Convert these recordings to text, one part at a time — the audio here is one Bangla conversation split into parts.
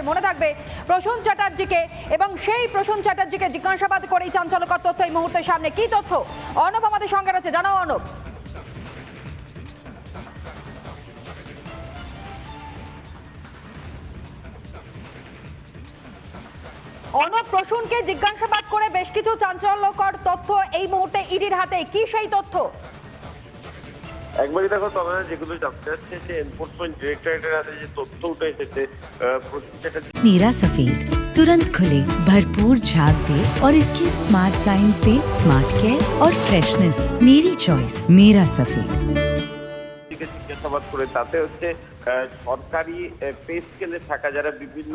আপনাদের মনে থাকবে প্রসূন চ্যাটার্জিকে এবং সেই প্রসূন চ্যাটার্জিকে জিজ্ঞাসাবাদ করেই চাঞ্চল্যকর তথ্য এই মুহূর্তে সামনে। কি তথ্য? অর্ণব আমাদের সঙ্গে রয়েছে। জানাও অর্ণব। অর্ণব, প্রসূনকে জিজ্ঞাসাবাদ করে বেশ কিছু চাঞ্চল্যকর তথ্য এই মুহূর্তে ইডির হাতে। কি সেই তথ্য? একবারই দেখো তবে যেগুলো জানতে চাচ্ছে যে এনফোর্সমেন্ট ডিরেক্টরেটের হাতে যে তথ্য উঠে এসেছে আহ, প্রসূন চ্যাটার্জি मेरा सफेद तुरंत खुले भरपूर झाग दे और इसकी स्मार्ट साइंस दे स्मार्ट केयर और फ्रेशनेस मेरी चॉइस मेरा सफेद কে জিজ্ঞাসাবাদ করে তাতে হচ্ছে আহ, সরকারি পে স্কেলে থাকা যারা বিভিন্ন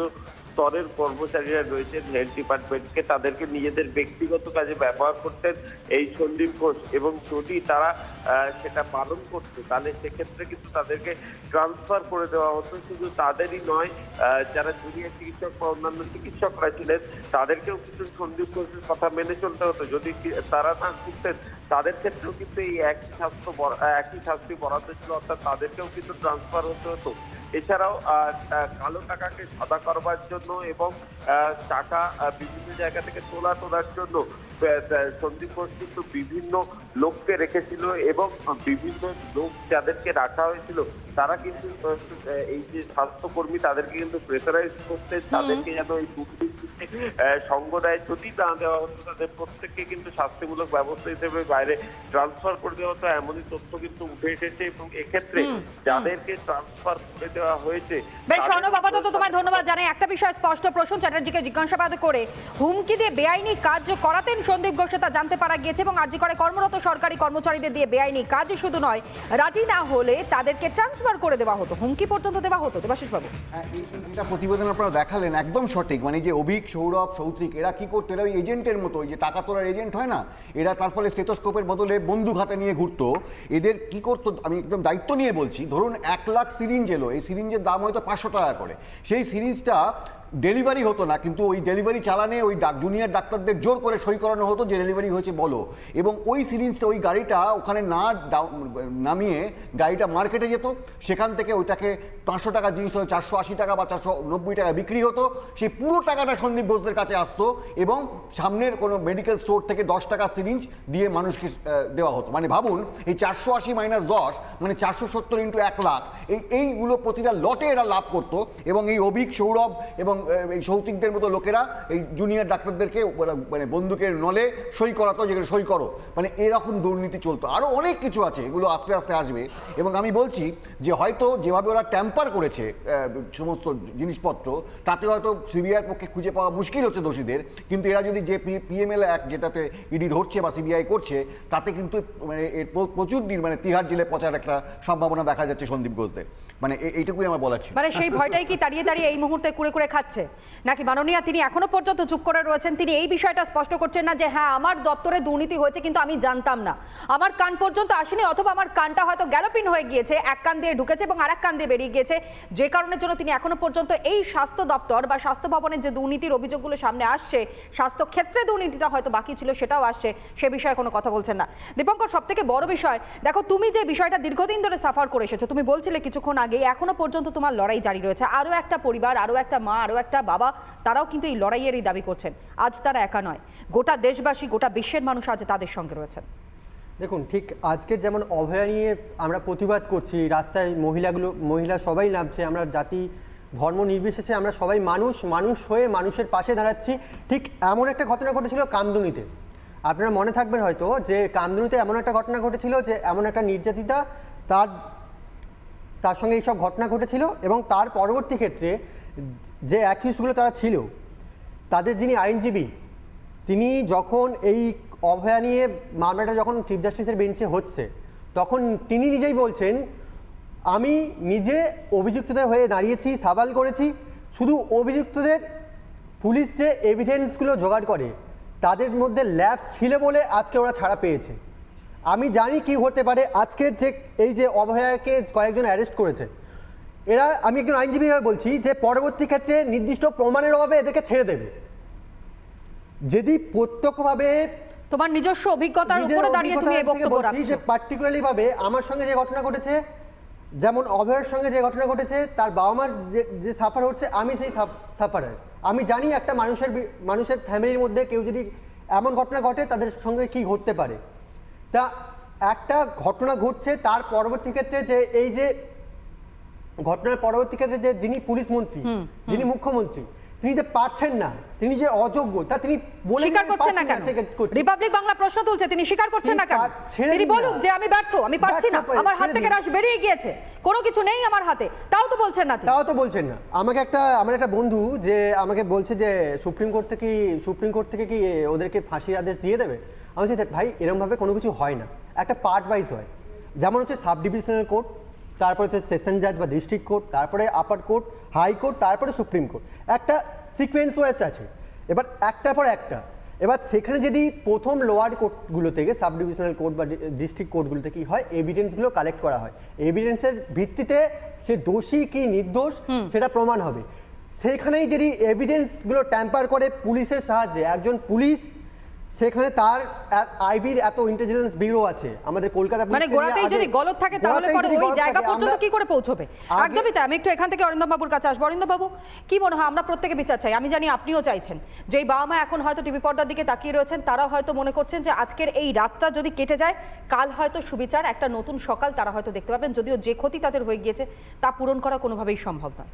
স্তরের কর্মচারীরা রয়েছেন হেলথ ডিপার্টমেন্টকে তাদেরকে নিজেদের ব্যক্তিগত কাজে ব্যবহার করতেন। এই সন্দীপ ঘোষ এবং যদি তারা সেটা পালন করতো, তাহলে সেক্ষেত্রে কিন্তু তাদেরকে ট্রান্সফার করে দেওয়া হতো। শুধু তাদেরই নয় যারা জুনিয়র চিকিৎসক বা অন্যান্য চিকিৎসকরা ছিলেন, তাদেরকেও কিন্তু সন্দীপ ঘোষের কথা মেনে চলতে হতো। যদি তারা না শুনতেন তাদের ক্ষেত্রেও কিন্তু এই একই স্বাস্থ্য একই শাস্তি বরাদ্দ ছিল, অর্থাৎ তাদেরকেও কিন্তু ট্রান্সফার হতে হতো। এছাড়াও কালো টাকাকে সাদা করবার জন্য এবং টাকা বিভিন্ন জায়গা থেকে তোলা তোলার জন্য সন্দীপ ঘোষ কিন্তু বিভিন্ন লোককে রেখেছিল এবং বিভিন্ন লোক যাদেরকে রাখা হয়েছিল তারা কিন্তু এই যে স্বাস্থ্যকর্মী তাদেরকে কিন্তু প্রেসারাইজ করতে তাদেরকে যেন এই দেয় যদি না দেওয়া হতো তাদের প্রত্যেককে কিন্তু শাস্তিমূলক ব্যবস্থা হিসেবে বাইরে ট্রান্সফার করে দেওয়া হতো এমনই তথ্য কিন্তু উঠে এসেছে। এবং এক্ষেত্রে যাদেরকে ট্রান্সফার করে দেওয়া হয়েছে বেশ অর্ণব আপাতত তোমায় ধন্যবাদ জানাই। একটা বিষয় স্পষ্ট প্রসূন চ্যাটার্জিকে জিজ্ঞাসাবাদ করে হুমকি দিয়ে বেআইনি কাজ করাতেন সন্দীপ ঘোষে তা জানতে পারা গিয়েছে এবং আর্জি করে কর্মরত সরকারি কর্মচারীদের দিয়ে বেআইনি কাজ শুধু নয় রাজি না হলে তাদেরকে ট্রান্সফার করে দেওয়া হতো হুমকি পর্যন্ত দেওয়া হতো দেবাশিস বাবু হ্যাঁ, যেটা প্রতিবেদন আপনারা দেখালেন একদম সঠিক। মানে যে অভিক সৌরভ সৌত্রিক এরা কি করতো? এরা ওই এজেন্টের মতো ওই যে টাকা তোলার এজেন্ট হয় না? এরা তার ফলে স্টেথোস্কোপের বদলে বন্দুক হাতে নিয়ে ঘুরতো। এদের কি করতো? আমি একদম দায়িত্ব নিয়ে বলছি ধরুন এক লাখ সিরিঞ্জ এলো এই সিরিঞ্জের দাম হয়তো পাঁচশো টাকা করে। সেই সিরিঞ্জটা ডেলিভারি হতো না, কিন্তু ওই ডেলিভারি চালানে ওই ডাক জুনিয়র ডাক্তারদের জোর করে সই করানো হতো যে ডেলিভারি হয়েছে বলো। এবং ওই সিরিঞ্জটা ওই গাড়িটা ওখানে না নামিয়ে গাড়িটা মার্কেটে যেত, সেখান থেকে ওইটাকে পাঁচশো টাকা জিনিস হয়তো চারশো আশি টাকা বা চারশো নব্বই টাকা বিক্রি হতো। সেই পুরো টাকাটা সন্দীপ ঘোষদের কাছে আসতো এবং সামনের কোনো মেডিকেল স্টোর থেকে দশ টাকা সিরিঞ্জ দিয়ে মানুষকে দেওয়া হতো। মানে ভাবুন, এই চারশো আশি মাইনাস দশ মানে চারশো সত্তর ইন্টু এক লাখ, এই এইগুলো প্রতিটা লটে এরা লাভ করতো এবং এই অভিক, সৌরভ এবং এই সৌতিকদের মতো লোকেরা এই জুনিয়র ডাক্তারদেরকে ওরা মানে বন্দুকের নলে সই করাতো যেগুলো সই করো। মানে এরকম দুর্নীতি চলতো। আরও অনেক কিছু আছে, এগুলো আস্তে আস্তে আসবে। এবং আমি বলছি যে, হয়তো যেভাবে ওরা ট্যাম্পার করেছে সমস্ত জিনিসপত্র, তাতে হয়তো সিবিআইয়ের পক্ষে খুঁজে পাওয়া মুশকিল হচ্ছে দোষীদের। কিন্তু এরা যদি যে পিএমএল অ্যাক্ট যেটাতে ইডি ধরছে বা সিবিআই করছে, তাতে কিন্তু মানে এর প্রচুর দিন মানে তিহার জেলে পচার একটা সম্ভাবনা দেখা যাচ্ছে সন্দীপ ঘোষদের। মানে এইটুকুই আমার বলার ছিল। মানে সেই ভয়টাই কি দাঁড়িয়ে দাঁড়িয়ে এই মুহূর্তে কুড়ে কুড়ে খাচ্ছে? নাকি মাননীয়া তিনি এখনও পর্যন্ত চুপ করে রয়েছেন? তিনি এই বিষয়টা স্পষ্ট করছেন না যে হ্যাঁ আমার দপ্তরে দুর্নীতি হয়েছে কিন্তু আমি জানতাম না। আমার কান পর্যন্ত আসেনি, অথবা আমার কানটা হয়তো গ্যালোপিন হয়ে গিয়েছে, এক কান দিয়ে ঢুকেছে এবং আরেক কান দিয়ে বেরিয়ে গিয়েছে। যে কারণের জন্য তিনি এখনও পর্যন্ত এই স্বাস্থ্য দপ্তর বা স্বাস্থ্য ভবনের যে দুর্নীতির অভিযোগগুলো সামনে আসছে স্বাস্থ্য ক্ষেত্রে দুর্নীতিটা হয়তো বাকি ছিল, সেটাও আসছে, সে বিষয়ে কোনো কথা বলছেন না। দীপঙ্কর সব থেকে বড় বিষয়, দেখো, তুমি যে বিষয়টা দীর্ঘদিন ধরে সাফার করে এসেছ, তুমি বলছিলে কিছুক্ষণ আগে, এখনও পর্যন্ত তোমার লড়াই জারি রয়েছে। আরও একটা পরিবার, আরও একটা মা, আরও একটা বাবা, তারাও কিন্তু এই লড়াইয়েরই দাবি করছেন। আজ তারা একা নয়। গোটা দেশবাসী, গোটা বিশ্বের মানুষ আজ তাদের সঙ্গে রয়েছেন। দেখুন, ঠিক আজকের যেমন অভয়া নিয়ে আমরা প্রতিবাদ করছি, রাস্তায় মহিলাগুলো, মহিলা সবাই নামছে, আমরা জাতি, ধর্ম নির্বিশেষে আমরা সবাই মানুষ মানুষ হয়ে মানুষের পাশে দাঁড়াচ্ছি। ঠিক এমন একটা ঘটনা ঘটেছিল কামদুনিতে। আপনারা মনে থাকবেন হয়তো যে কামদুনিতে এমন একটা ঘটনা ঘটেছিল যে এমন একটা নির্যাতিতা তার তার সঙ্গে এইসব ঘটনা ঘটেছিল এবং তার পরবর্তী ক্ষেত্রে যে অ্যাকিউজগুলো তারা ছিল, তাদের যিনি আইনজীবী, তিনি যখন এই অভয়া নিয়ে মামলাটা যখন চিফ জাস্টিসের বেঞ্চে হচ্ছে, তখন তিনি নিজেই বলছেন, আমি নিজে অভিযুক্তদের হয়ে দাঁড়িয়েছি, সাবাল করেছি, শুধু অভিযুক্তদের পুলিশ যে এভিডেন্সগুলো জোগাড় করে, তাদের মধ্যে ল্যাবস ছিল বলে আজকে ওরা ছাড়া পেয়েছে। আমি জানি কি হতে পারে। আজকের যে এই যে অভয়াকে কয়েকজন অ্যারেস্ট করেছে এরা আমি একজন আইনজীবী হয়ে বলছি যে পরবর্তী ক্ষেত্রে নির্দিষ্ট প্রমাণের অভাবে এদেরকে ছেড়ে দেবে। যদি প্রত্যক্ষভাবে তোমার নিজস্ব অভিজ্ঞতার উপরে দাঁড়িয়ে তুমি এই বক্তব্য রাখছো। যে পার্টিকুলারলি ভাবে আমার সঙ্গে যে ঘটনা ঘটেছে যেমন অভয়ের সঙ্গে যে ঘটনা ঘটেছে তার বাবা মার যে যে সাফার হচ্ছে আমি সেই সাফারার আমি জানি একটা মানুষের মানুষের ফ্যামিলির মধ্যে কেউ যদি এমন ঘটনা ঘটে তাদের সঙ্গে কি ঘটতে পারে। তা একটা ঘটনা ঘটছে তার পরবর্তী ক্ষেত্রে যে এই যে ঘটনার পরবর্তী ক্ষেত্রে যে যিনি পুলিশ মন্ত্রী যিনি মুখ্যমন্ত্রী তিনি যে পারছেন না তিনি যে অযোগ্য তা তিনি বলে স্বীকার করছেন না কেন? রিপাবলিক বাংলা প্রশ্ন তুলছে তিনি স্বীকার করছেন না কেন? তিনি বলুক যে আমি ব্যর্থ আমি পারছি না আমার হাত থেকে রাশ বেরিয়ে গিয়েছে কোনো কিছু নেই আমার হাতে তাও তো বলছেন না তাও তো বলছেন না। আমাকে একটা আমার একটা বন্ধু যে আমাকে বলছে যে সুপ্রিম কোর্ট থেকে কি সুপ্রিম কোর্ট থেকে কি ওদেরকে ফাঁসির আদেশ দিয়ে দেবে? আমি বলছি ভাই এরকমভাবে কোনো কিছু হয় না। একটা পার্ট ওয়াইজ হয়। যেমন হচ্ছে সাব ডিভিশনাল কোর্ট তারপরে হচ্ছে সেশন জাজ বা ডিস্ট্রিক্ট কোর্ট তারপরে আপার কোর্ট হাই কোর্ট তারপরে সুপ্রিম কোর্ট একটা সিকোয়েন্স ওয়াইজ আছে। এবার একটার পর একটা। এবার সেখানে যদি প্রথম লোয়ার কোর্টগুলো থেকে সাব ডিভিশনাল কোর্ট বা ডিস্ট্রিক্ট কোর্টগুলোতে কি হয় এভিডেন্সগুলো কালেক্ট করা হয়। এভিডেন্সের ভিত্তিতে সে দোষী কি নির্দোষ সেটা প্রমাণ হবে। সেখানেই যদি এভিডেন্সগুলো ট্যাম্পার করে পুলিশের সাহায্যে একজন পুলিশ সেখানে তার আইবির এত ইন্টেলিজেন্স ব্যুরো আছে। আমাদের কলকাতা মানে গোড়াতেই যদি গলত থাকে তাহলে পরে ওই জায়গা পর্যন্ত কি করে পৌঁছবে? একদমই তাই আমি একটু এখান থেকে অরিন্দম বাবুর কাছে আসব। অরিন্দম বাবু কি মনে হয় আমরা প্রত্যেকে বিচার চাই। আমি জানি আপনিও চাইছেন। যে এই বাবা মা এখন হয়তো টিভি পর্দার দিকে তাকিয়ে রয়েছেন তারা হয়তো মনে করছেন যে আজকের এই রাতটা যদি কেটে যায় কাল হয়তো সুবিচার একটা নতুন সকাল তারা হয়তো দেখতে পাবেন। যদিও যে ক্ষতি তাদের হয়ে গিয়েছে তা পূরণ করা কোনোভাবেই সম্ভব নয়।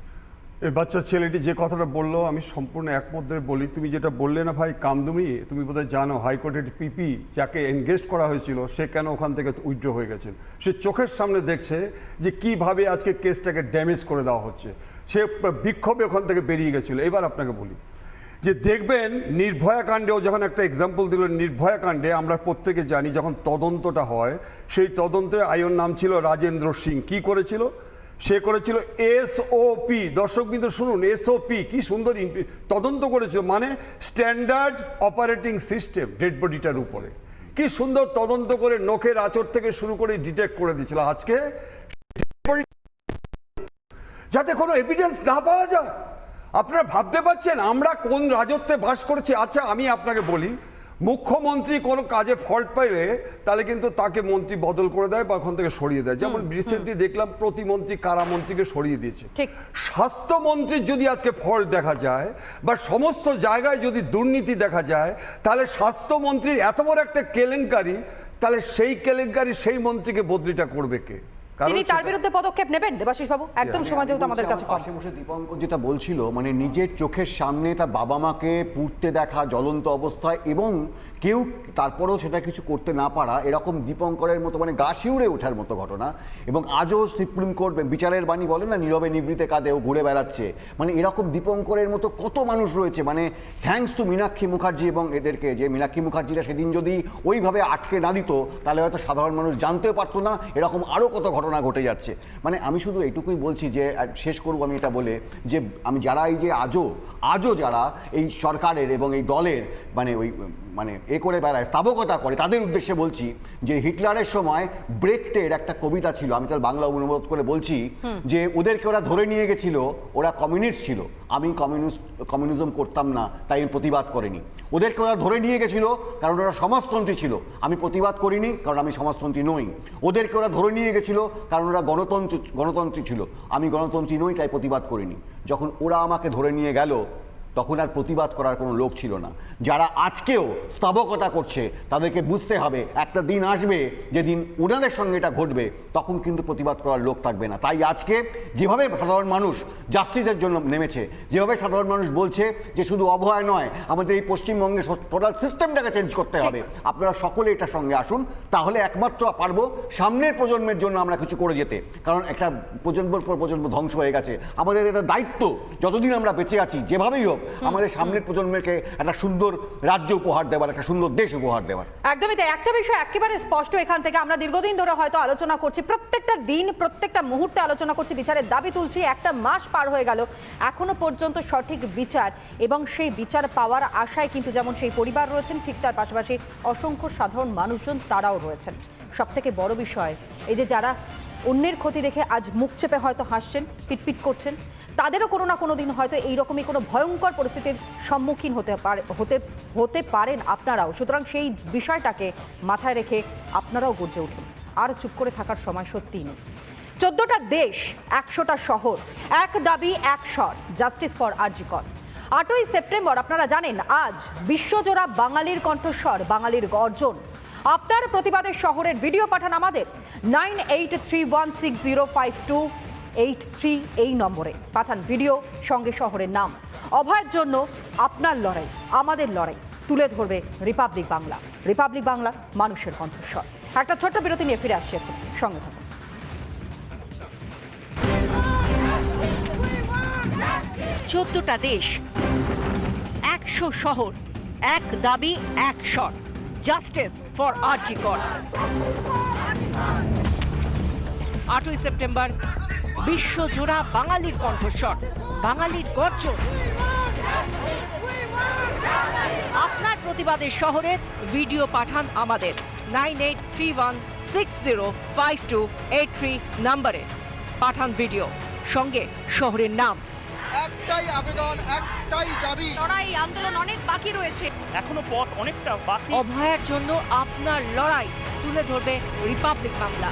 বাচ্চা ছেলেটি যে কথাটা বলল, আমি সম্পূর্ণ একমত বলি। তুমি যেটা বললে না ভাই কামদুমি তুমি বোধহয় জানো হাইকোর্টের পিপি যাকে এনগেজ করা হয়েছিল, সে কেন ওখান থেকে উইথড্র হয়ে গেছেন সে চোখের সামনে দেখছে যে কীভাবে আজকে কেসটাকে ড্যামেজ করে দেওয়া হচ্ছে। সে বিক্ষোভে ওখান থেকে বেরিয়ে গেছিল। এবার আপনাকে বলি যে দেখবেন, নির্ভয়া কাণ্ডেও যখন একটা এক্সাম্পল দিল, নির্ভয়া কাণ্ডে আমরা প্রত্যেকে জানি যখন তদন্তটা হয়, সেই তদন্তে আয়ন নাম ছিল রাজেন্দ্র সিং। কি করেছিল? সে করেছিল এসওপি দর্শক কিন্তু শুনুন এসওপি কি সুন্দর তদন্ত করেছিল। মানে স্ট্যান্ডার্ড অপারেটিং সিস্টেম ডেড বডিটার উপরে। কি সুন্দর তদন্ত করে নখের আচর থেকে শুরু করে ডিটেক্ট করে দিয়েছিল। আজকে যাতে কোনো এভিডেন্স না পাওয়া যায়। আপনারা ভাবতে পারছেন আমরা কোন রাজত্বে বাস করছি? আচ্ছা আমি আপনাকে বলি মুখ্যমন্ত্রী কোনো কাজে ফল্ট পাইলে তাহলে কিন্তু তাকে মন্ত্রী বদল করে দেয় বা ওখান থেকে সরিয়ে দেয়। যেমন রিসেন্টলি দেখলাম প্রতিমন্ত্রী কারামন্ত্রীকে সরিয়ে দিয়েছে। ঠিক। স্বাস্থ্যমন্ত্রীর যদি আজকে ফল্ট দেখা যায় বা সমস্ত জায়গায় যদি দুর্নীতি দেখা যায় তাহলে স্বাস্থ্যমন্ত্রীর এত বড় একটা কেলেঙ্কারি তাহলে সেই কেলেঙ্কারি সেই মন্ত্রীকে বদলিটা করবে কে? তিনি তার বিরুদ্ধে পদক্ষেপ নেবেন দেবাশিস বাবু? একদম সময় যেহেতু আমাদের কাছে পাশে বসে দীপঙ্কর যেটা বলছিল মানে নিজের চোখের সামনে তার বাবা মাকে পুড়তে দেখা জ্বলন্ত অবস্থায় এবং কেউ তারপরেও সেটা কিছু করতে না পারা এরকম দীপঙ্করের মতো মানে গা শিউড়ে ওঠার মতো ঘটনা। এবং আজও সুপ্রিম কোর্ট বিচারের বাণী বলে না, নীরবে নিবৃতে কাঁধে ও ঘুরে বেড়াচ্ছে। মানে এরকম দীপঙ্করের মতো কত মানুষ রয়েছে মানে থ্যাঙ্কস টু মীনাক্ষী মুখার্জি এবং এদেরকে, যে মীনাক্ষী মুখার্জিরা সেদিন যদি ওইভাবে আটকে না দিত, তাহলে হয়তো সাধারণ মানুষ জানতেও পারতো না এরকম আরও কত ঘটনা ঘটে যাচ্ছে। মানে আমি শুধু এইটুকুই বলছি যে শেষ করব আমি এটা বলে যে, আমি যারা এই যে আজও আজও যারা এই সরকারের এবং এই দলের মানে ওই মানে এ করে বেড়ায় স্থাবকতা করে তাদের উদ্দেশ্যে বলছি যে হিটলারের সময় ব্রেকটের একটা কবিতা ছিল আমি তার বাংলা অনুবাদ করে বলছি যে ওদেরকে ওরা ধরে নিয়ে গেছিল ওরা কমিউনিস্ট ছিল। আমি কমিউনিস্ট কমিউনিজম করতাম না তাই আমি প্রতিবাদ করিনি। ওদেরকে ওরা ধরে নিয়ে গেছিল কারণ ওরা সমাজতন্ত্রী ছিল। আমি প্রতিবাদ করিনি কারণ আমি সমাজতন্ত্রী নই। ওদেরকে ওরা ধরে নিয়ে গেছিল কারণ ওরা গণতন্ত্র গণতন্ত্রী ছিল। আমি গণতন্ত্রী নই তাই প্রতিবাদ করিনি। যখন ওরা আমাকে ধরে নিয়ে গেল তখন আর প্রতিবাদ করার কোনো লোক ছিল না। যারা আজকেও স্থাবকতা করছে তাদেরকে বুঝতে হবে একটা দিন আসবে যেদিন ওনাদের সঙ্গে এটা ঘটবে তখন কিন্তু প্রতিবাদ করার লোক থাকবে না। তাই আজকে যেভাবে সাধারণ মানুষ জাস্টিসের জন্য নেমেছে যেভাবে সাধারণ মানুষ বলছে যে শুধু অভয় নয় আমাদের এই পশ্চিমবঙ্গে টোটাল সিস্টেমটাকে চেঞ্জ করতে হবে। আপনারা সকলে এটার সঙ্গে আসুন। তাহলে একমাত্র পারব সামনের প্রজন্মের জন্য আমরা কিছু করে যেতে। কারণ একটা প্রজন্মের পর প্রজন্ম ধ্বংস হয়ে গেছে। আমাদের এটা দায়িত্ব যতদিন আমরা বেঁচে আছি যেভাবেই হোক আমাদের সামনের প্রজন্মকে একটা সুন্দর রাজ্য উপহার দেওয়ার একটা সুন্দর দেশ উপহার দেওয়ার একদমই তাই। একটা বিষয় একেবারে স্পষ্ট এখান থেকে আমরা দীর্ঘদিন ধরে হয়তো আলোচনা করছি প্রত্যেকটা দিন প্রত্যেকটা মুহূর্তে আলোচনা করছি বিচারের দাবি তুলছি একটা মাস পার হয়ে গেল এখনও পর্যন্ত সঠিক বিচার এবং সেই বিচার পাওয়ার আশায় কিন্তু যেমন সেই পরিবার রয়েছেন ঠিক তার পাশাপাশি অসংখ্য সাধারণ মানুষজন তারাও রয়েছেন। সব থেকে বড় বিষয় এই যে যারা অন্যের ক্ষতি দেখে আজ মুখ চেপে হয়তো হাসছেন পিটপিট করছেন তাদেরও কোনো না কোনো দিন হয়তো এইরকমই কোনো ভয়ঙ্কর পরিস্থিতির সম্মুখীন হতে পারে, হতে হতে পারেন আপনারাও। সুতরাং সেই বিষয়টাকে মাথায় রেখে আপনারাও গর্জে উঠুন। আর চুপ করে থাকার সময় সত্যিই নেই। চোদ্দটা দেশ, একশোটা শহর, এক দাবি, এক স্বর, জাস্টিস ফর আরজিকর আটই সেপ্টেম্বর, আপনারা জানেন, আজ বিশ্বজোড়া বাঙালির কণ্ঠস্বর, বাঙালির গর্জন। আপনার প্রতিবাদের শহরের ভিডিও পাঠান আমাদের। Nine eight three one six zero five two eight three এই নম্বরে। পাঠান ভিডিও, সঙ্গে শহরের নাম। অভয়ের জন্য আপনার লড়াই, আমাদের লড়াই, তুলে ধরবে রিপাবলিক বাংলা। রিপাবলিক বাংলা, মানুষের কণ্ঠস্বর। একটা ছোট্ট বিরতি নিয়ে ফিরে আসছে সঙ্গে থাকুন। চোদ্দটা দেশ, একশো শহর, এক দাবি, এক স্বর জাস্টিস ফর আরজি কর আটই সেপ্টেম্বর বিশ্বজোড়া বাঙালির কণ্ঠস্বর বাঙালির গর্জন আপনার প্রতিবাদের শহরের ভিডিও পাঠান আমাদের nine eight three one six zero five two eight three নম্বরে। পাঠান ভিডিও সঙ্গে শহরের নাম। একটাই আবেদন একটাই দাবি। লড়াই আন্দোলন অনেক বাকি রয়েছে। এখনও পথ অনেকটা বাকি। অভয়ের জন্য আপনার লড়াই তুলে ধরবে রিপাবলিক বাংলা।